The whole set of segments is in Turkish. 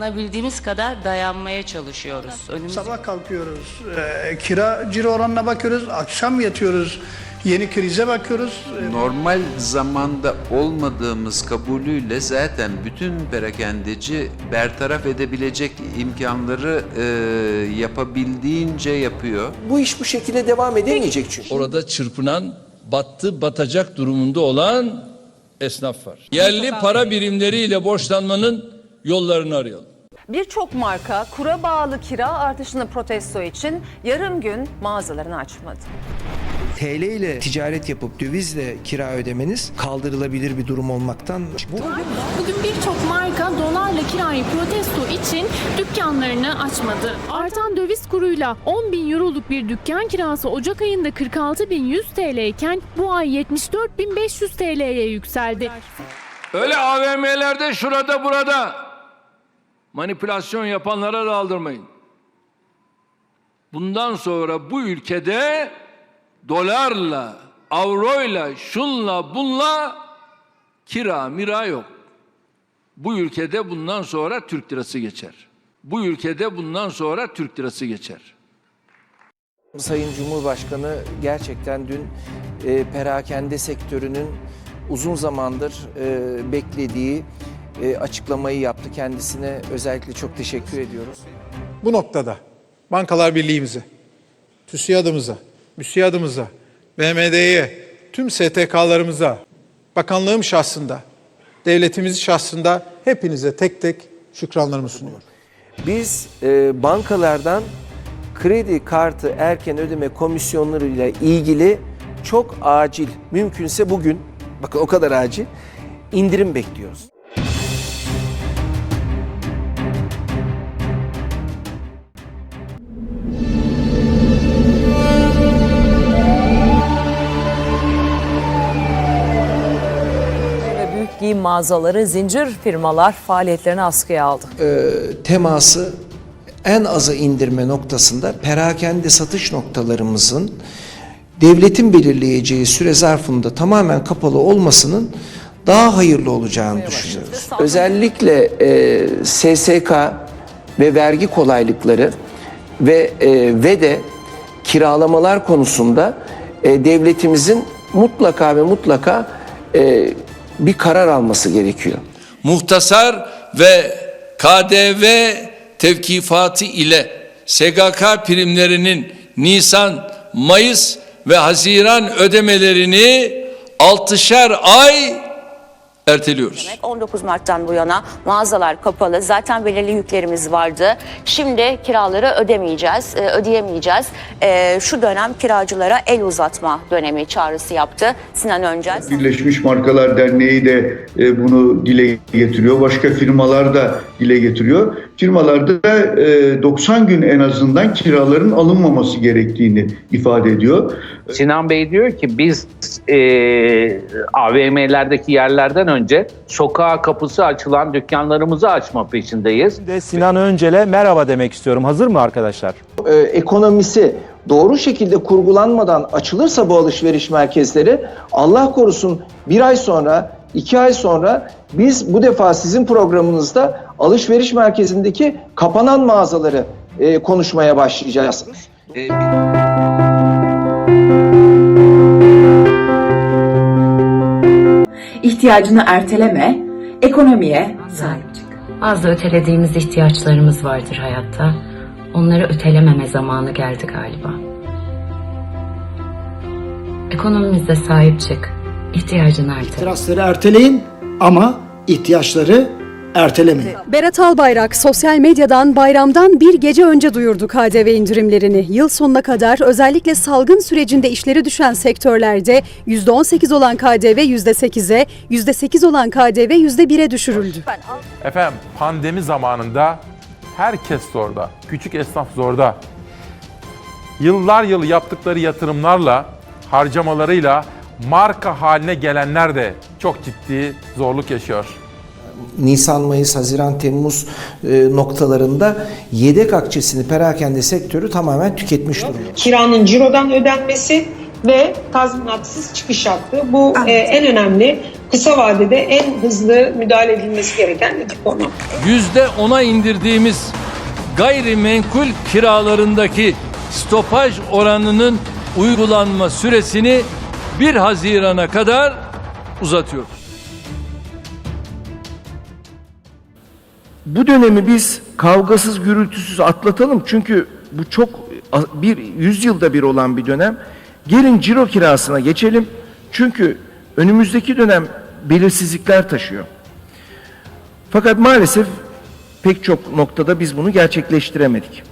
Dayanabildiğimiz kadar dayanmaya çalışıyoruz. Önümüz Sabah kalkıyoruz, e, kira ciro oranına bakıyoruz, akşam yatıyoruz, yeni krize bakıyoruz. E, Normal zamanda olmadığımız kabulüyle zaten bütün perakendeci bertaraf edebilecek imkanları e, yapabildiğince yapıyor. Bu iş bu şekilde devam edemeyecek çünkü. Orada çırpınan, battı, batacak durumunda olan esnaf var. Yerli para birimleriyle borçlanmanın yollarını arayalım. Birçok marka kura bağlı kira artışını protesto için yarım gün mağazalarını açmadı. TL ile ticaret yapıp dövizle kira ödemeniz kaldırılabilir bir durum olmaktan çıktı. Bugün birçok marka dolarla kirayı protesto için dükkanlarını açmadı. Artan döviz kuruyla 10 bin euroluk bir dükkan kirası Ocak ayında 46.100 TL iken bu ay 74.500 TL'ye yükseldi. Öyle AVM'lerde şurada burada manipülasyon yapanlara da aldırmayın. Bundan sonra bu ülkede dolarla, avroyla, şunla, bunla kira mira yok. Bu ülkede bundan sonra Türk lirası geçer. Bu ülkede bundan sonra Türk lirası geçer. Sayın Cumhurbaşkanı gerçekten dün e, perakende sektörünün uzun zamandır e, beklediği e, açıklamayı yaptı. Kendisine özellikle çok teşekkür ediyoruz. Bu noktada Bankalar Birliği'mize, TÜSİAD'ımıza, MÜSİAD'ımıza, BMD'ye, tüm STK'larımıza, bakanlığım şahsında, devletimiz şahsında hepinize tek tek şükranlarımı sunuyorum. Biz e, bankalardan kredi kartı erken ödeme komisyonlarıyla ilgili çok acil, mümkünse bugün, bakın o kadar acil, indirim bekliyoruz. Mağazaları, zincir firmalar faaliyetlerini askıya aldı. teması en aza indirme noktasında perakende satış noktalarımızın devletin belirleyeceği süre zarfında tamamen kapalı olmasının daha hayırlı olacağını düşünüyoruz. Özellikle e, SSK ve vergi kolaylıkları ve e, ve de kiralamalar konusunda e, devletimizin mutlaka ve mutlaka e, bir karar alması gerekiyor. muhtasar ve KDV tevkifatı ile SGK primlerinin Nisan, Mayıs ve Haziran ödemelerini 6'şer ay erteliyoruz. 19 Mart'tan bu yana mağazalar kapalı. Zaten belirli yüklerimiz vardı. Şimdi kiraları ödemeyeceğiz, e, ödeyemeyeceğiz. E, Şu dönem kiracılara el uzatma dönemi çağrısı yaptı Sinan Öncel. Birleşmiş Markalar Derneği de e, bunu dile getiriyor. Başka firmalar da dile getiriyor. Firmalarda da e, 90 gün en azından kiraların alınmaması gerektiğini ifade ediyor. Sinan Bey diyor ki biz e, AVM'lerdeki yerlerden önce sokağa kapısı açılan dükkanlarımızı açma peşindeyiz. Sinan Öncel'e merhaba demek istiyorum. Hazır mı arkadaşlar? e, ekonomisi doğru şekilde kurgulanmadan açılırsa bu alışveriş merkezleri Allah korusun bir ay sonra iki ay sonra biz bu defa sizin programınızda alışveriş merkezindeki kapanan mağazaları e, konuşmaya başlayacağız. İhtiyacını erteleme, ekonomiye sahip çık. Bazı ötelediğimiz ihtiyaçlarımız vardır hayatta. Onları ötelememe zamanı geldi galiba. Ekonomimize sahip çık. İhtiyacını ertele. İhtirasları erteleyin ama ihtiyaçları ertelemeyin. Berat Albayrak sosyal medyadan bayramdan bir gece önce duyurdu KDV indirimlerini. Yıl sonuna kadar özellikle salgın sürecinde işleri düşen sektörlerde %18 olan KDV %8'e, %8 olan KDV %1'e düşürüldü. Efendim pandemi zamanında herkes zorda. Küçük esnaf zorda. Yıllar yılı yaptıkları yatırımlarla, harcamalarıyla marka haline gelenler de çok ciddi zorluk yaşıyor. Nisan, Mayıs, Haziran, Temmuz e, noktalarında yedek akçesini perakende sektörü tamamen tüketmiş durumda. Kiranın cirodan ödenmesi ve tazminatsız çıkış hakkı. Bu e, en önemli kısa vadede en hızlı müdahale edilmesi gereken iki konu. yüzde ona indirdiğimiz gayrimenkul kiralarındaki stopaj oranının uygulanma süresini 1 Haziran'a kadar uzatıyoruz. Bu dönemi biz kavgasız gürültüsüz atlatalım çünkü bu çok bir yüzyılda bir olan bir dönem. Gelin ciro kirasına geçelim çünkü önümüzdeki dönem belirsizlikler taşıyor. Fakat maalesef pek çok noktada biz bunu gerçekleştiremedik.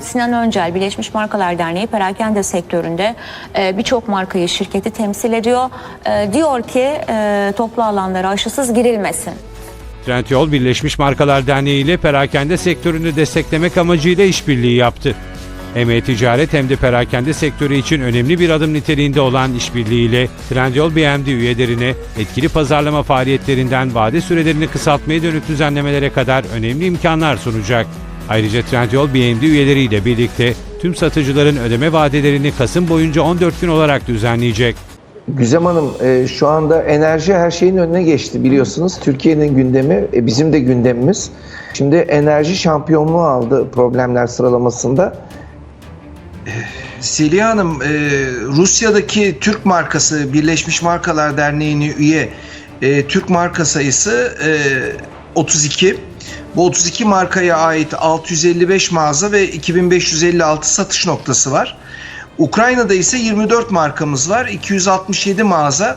Sinan Öncel, Birleşmiş Markalar Derneği perakende sektöründe e, birçok markayı, şirketi temsil ediyor. E, diyor ki e, toplu alanlara aşısız girilmesin. Trendyol Birleşmiş Markalar Derneği ile perakende sektörünü desteklemek amacıyla işbirliği yaptı. Hem e-ticaret hem de perakende sektörü için önemli bir adım niteliğinde olan işbirliğiyle Trendyol BMD üyelerine etkili pazarlama faaliyetlerinden vade sürelerini kısaltmaya dönük düzenlemelere kadar önemli imkanlar sunacak. Ayrıca Trendyol BMD üyeleriyle birlikte tüm satıcıların ödeme vadelerini Kasım boyunca 14 gün olarak düzenleyecek. Güzem Hanım e, şu anda enerji her şeyin önüne geçti biliyorsunuz. Türkiye'nin gündemi e, bizim de gündemimiz. Şimdi enerji şampiyonluğu aldı problemler sıralamasında. Seliha Hanım, e, Rusya'daki Türk markası Birleşmiş Markalar Derneği'ne üye Türk marka sayısı e, 32. Bu 32 markaya ait 655 mağaza ve 2556 satış noktası var. Ukrayna'da ise 24 markamız var, 267 mağaza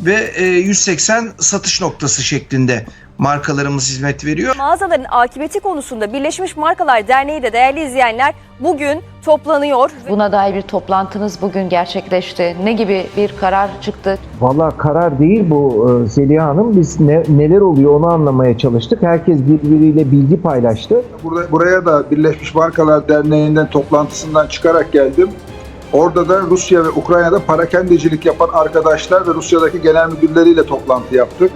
ve e, 180 satış noktası şeklinde markalarımız hizmet veriyor. Mağazaların akıbeti konusunda Birleşmiş Markalar Derneği de değerli izleyenler bugün toplanıyor. Buna dair bir toplantınız bugün gerçekleşti. Ne gibi bir karar çıktı? Valla karar değil bu e, Zeliha Hanım. Biz ne, neler oluyor onu anlamaya çalıştık. Herkes birbiriyle bilgi paylaştı. Burada, buraya da Birleşmiş Markalar Derneği'nden toplantısından çıkarak geldim. Orada da Rusya ve Ukrayna'da parakendecilik yapan arkadaşlar ve Rusya'daki genel müdürleriyle toplantı yaptık.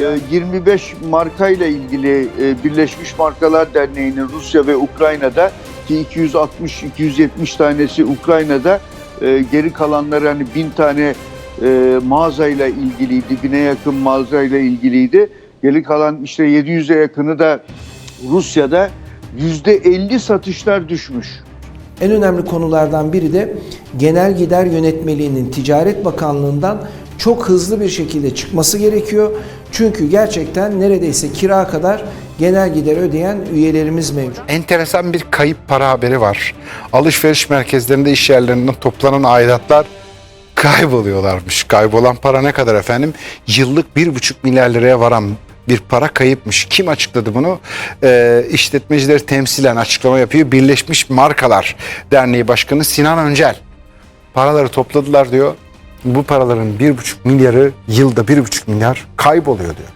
Ee, 25 marka ile ilgili e, Birleşmiş Markalar Derneği'nin Rusya ve Ukrayna'da ki 260-270 tanesi Ukrayna'da e, geri kalanları hani bin tane e, mağazayla ilgiliydi, bine yakın mağazayla ilgiliydi. Geri kalan işte 700'e yakını da Rusya'da %50 satışlar düşmüş. En önemli konulardan biri de genel gider yönetmeliğinin Ticaret Bakanlığı'ndan çok hızlı bir şekilde çıkması gerekiyor. Çünkü gerçekten neredeyse kira kadar genel gider ödeyen üyelerimiz mevcut. Enteresan bir kayıp para haberi var. Alışveriş merkezlerinde iş yerlerinden toplanan aidatlar kayboluyorlarmış. Kaybolan para ne kadar efendim? Yıllık bir buçuk milyar liraya varan bir para kayıpmış. Kim açıkladı bunu? Ee, işletmecileri temsilen açıklama yapıyor. Birleşmiş Markalar Derneği Başkanı Sinan Öncel. Paraları topladılar diyor. Bu paraların bir buçuk milyarı yılda bir buçuk milyar kayboluyor diyor.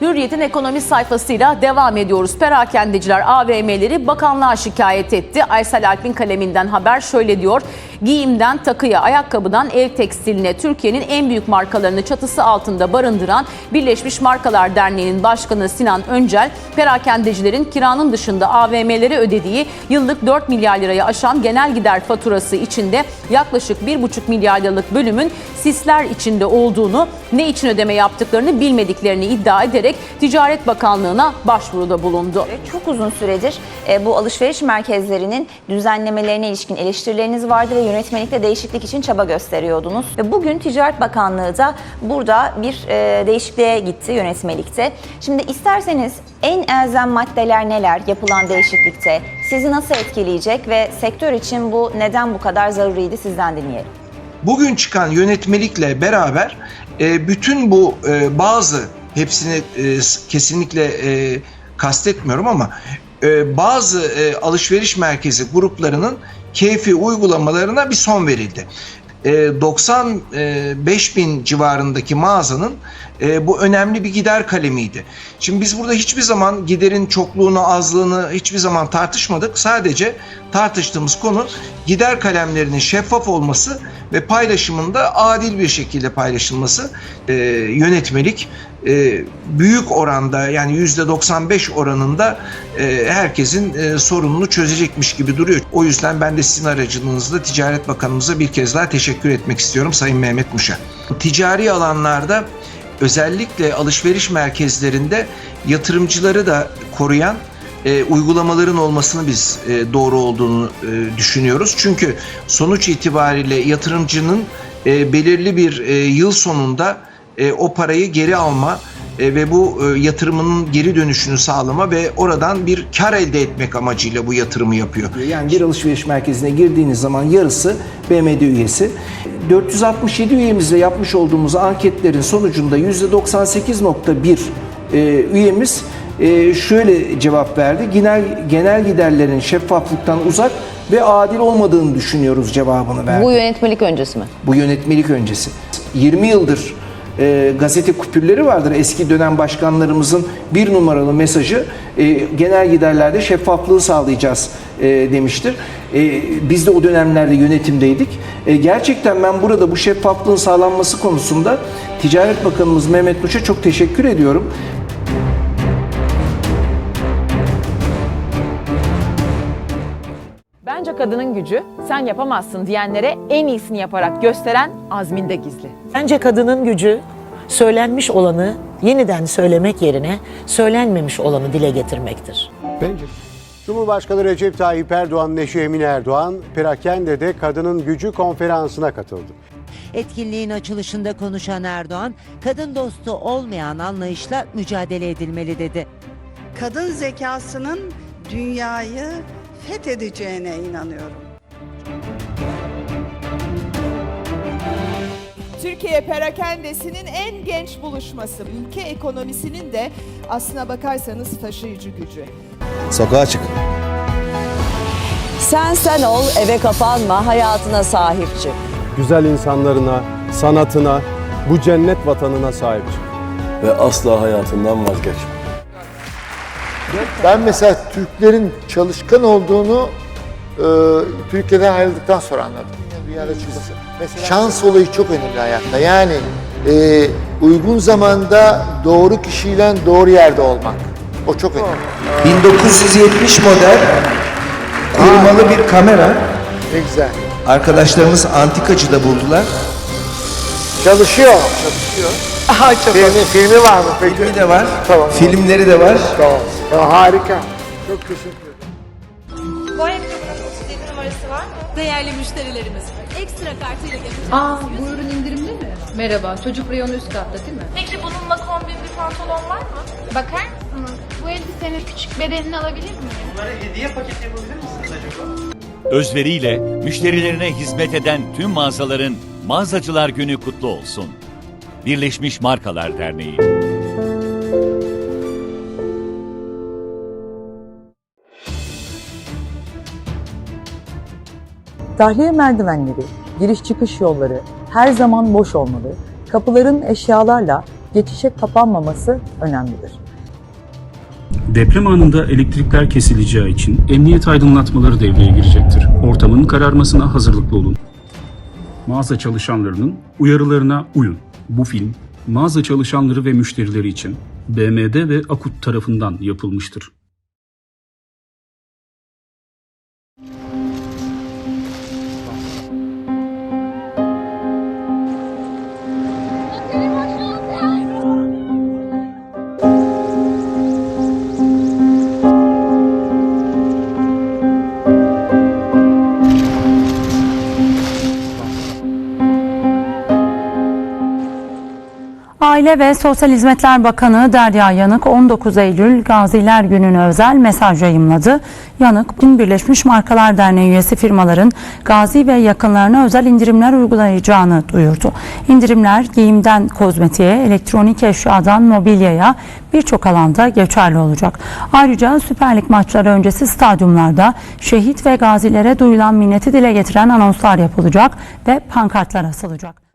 Hürriyet'in ekonomi sayfasıyla devam ediyoruz. Perakendeciler AVM'leri bakanlığa şikayet etti. Aysel Alp'in kaleminden haber şöyle diyor. Giyimden takıya, ayakkabıdan ev tekstiline Türkiye'nin en büyük markalarını çatısı altında barındıran Birleşmiş Markalar Derneği'nin başkanı Sinan Öncel, perakendecilerin kiranın dışında AVM'lere ödediği yıllık 4 milyar lirayı aşan genel gider faturası içinde yaklaşık 1,5 milyar liralık bölümün sisler içinde olduğunu, ne için ödeme yaptıklarını bilmediklerini iddia ederek Ticaret Bakanlığı'na başvuruda bulundu. Çok uzun süredir e, bu alışveriş merkezlerinin düzenlemelerine ilişkin eleştirileriniz vardı ve yönetmelikte değişiklik için çaba gösteriyordunuz. Ve bugün Ticaret Bakanlığı da burada bir e, değişikliğe gitti yönetmelikte. Şimdi isterseniz en elzem maddeler neler yapılan değişiklikte? Sizi nasıl etkileyecek ve sektör için bu neden bu kadar zaruriydi sizden dinleyelim. Bugün çıkan yönetmelikle beraber e, bütün bu e, bazı hepsini e, kesinlikle e, kastetmiyorum ama e, bazı e, alışveriş merkezi gruplarının keyfi uygulamalarına bir son verildi. E, 95 bin civarındaki mağazanın E, bu önemli bir gider kalemiydi. Şimdi biz burada hiçbir zaman giderin çokluğunu, azlığını hiçbir zaman tartışmadık. Sadece tartıştığımız konu gider kalemlerinin şeffaf olması ve paylaşımında adil bir şekilde paylaşılması. E, yönetmelik e, büyük oranda yani %95 oranında e, herkesin e, sorununu çözecekmiş gibi duruyor. O yüzden ben de sizin aracılığınızla Ticaret Bakanımıza bir kez daha teşekkür etmek istiyorum Sayın Mehmet Muş'a. Ticari alanlarda özellikle alışveriş merkezlerinde yatırımcıları da koruyan uygulamaların olmasını biz doğru olduğunu düşünüyoruz. Çünkü sonuç itibariyle yatırımcının belirli bir yıl sonunda e, o parayı geri alma e, ve bu e, yatırımının geri dönüşünü sağlama ve oradan bir kar elde etmek amacıyla bu yatırımı yapıyor. Yani bir alışveriş merkezine girdiğiniz zaman yarısı BMD üyesi. 467 üyemizle yapmış olduğumuz anketlerin sonucunda %98.1 e, üyemiz e, şöyle cevap verdi. Genel genel giderlerin şeffaflıktan uzak ve adil olmadığını düşünüyoruz cevabını verdi. Bu yönetmelik öncesi mi? Bu yönetmelik öncesi. 20 yıldır e, gazete kupürleri vardır. Eski dönem başkanlarımızın bir numaralı mesajı e, genel giderlerde şeffaflığı sağlayacağız e, demiştir. E, biz de o dönemlerde yönetimdeydik. E, gerçekten ben burada bu şeffaflığın sağlanması konusunda Ticaret Bakanımız Mehmet Muş'a çok teşekkür ediyorum. Kadının gücü sen yapamazsın diyenlere en iyisini yaparak gösteren azminde gizli. Bence kadının gücü söylenmiş olanı yeniden söylemek yerine söylenmemiş olanı dile getirmektir. Bence. Cumhurbaşkanı Recep Tayyip Erdoğan, Neşe Emin Erdoğan, Perakende'de Kadının Gücü konferansına katıldı. Etkinliğin açılışında konuşan Erdoğan, kadın dostu olmayan anlayışla mücadele edilmeli dedi. Kadın zekasının dünyayı fethedeceğine inanıyorum. Türkiye perakendesinin en genç buluşması. Ülke ekonomisinin de aslına bakarsanız taşıyıcı gücü. Sokağa çık. Sen sen ol, eve kapanma, hayatına sahip çık. Güzel insanlarına, sanatına, bu cennet vatanına sahip çık. Ve asla hayatından vazgeçme. Ben mesela Türklerin çalışkan olduğunu e, Türkiye'den ayrıldıktan sonra anladım. Dünyada çıkması. Şans olayı çok önemli hayatta. Yani e, uygun zamanda doğru kişiyle doğru yerde olmak. O çok önemli. 1970 model korumalı bir kamera. Ne güzel. Arkadaşlarımız antikacıda buldular. Çalışıyor. Çalışıyor. Aha çok filmi, filmi var mı peki? Filmi de var. Tamam. Filmleri de var. Tamam. Ya, harika. Çok teşekkür ederim. Bu ayakkabının 37 numarası var mı? Değerli müşterilerimiz. Ekstra kartıyla geleceğiz. Aa bu ürün indirimli mi? Merhaba çocuk reyonu üst katta değil mi? Peki bununla kombin bir pantolon var mı? Bakar mısınız? Bu elbisenin küçük bedenini alabilir miyim? Bunları hediye paketi yapabilir misiniz acaba? Özveriyle müşterilerine hizmet eden tüm mağazaların Mağazacılar Günü kutlu olsun. Birleşmiş Markalar Derneği. Tahliye merdivenleri, giriş çıkış yolları her zaman boş olmalı. Kapıların eşyalarla geçişe kapanmaması önemlidir. Deprem anında elektrikler kesileceği için emniyet aydınlatmaları devreye girecektir. Ortamın kararmasına hazırlıklı olun. Mağaza çalışanlarının uyarılarına uyun. Bu film mağaza çalışanları ve müşterileri için BMD ve Akut tarafından yapılmıştır. Aile ve Sosyal Hizmetler Bakanı Derya Yanık 19 Eylül Gaziler Günü'ne özel mesaj yayımladı. Yanık, Birleşmiş Markalar Derneği üyesi firmaların gazi ve yakınlarına özel indirimler uygulayacağını duyurdu. İndirimler giyimden kozmetiğe, elektronik eşyadan mobilyaya birçok alanda geçerli olacak. Ayrıca Süper Lig maçları öncesi stadyumlarda şehit ve gazilere duyulan minneti dile getiren anonslar yapılacak ve pankartlar asılacak.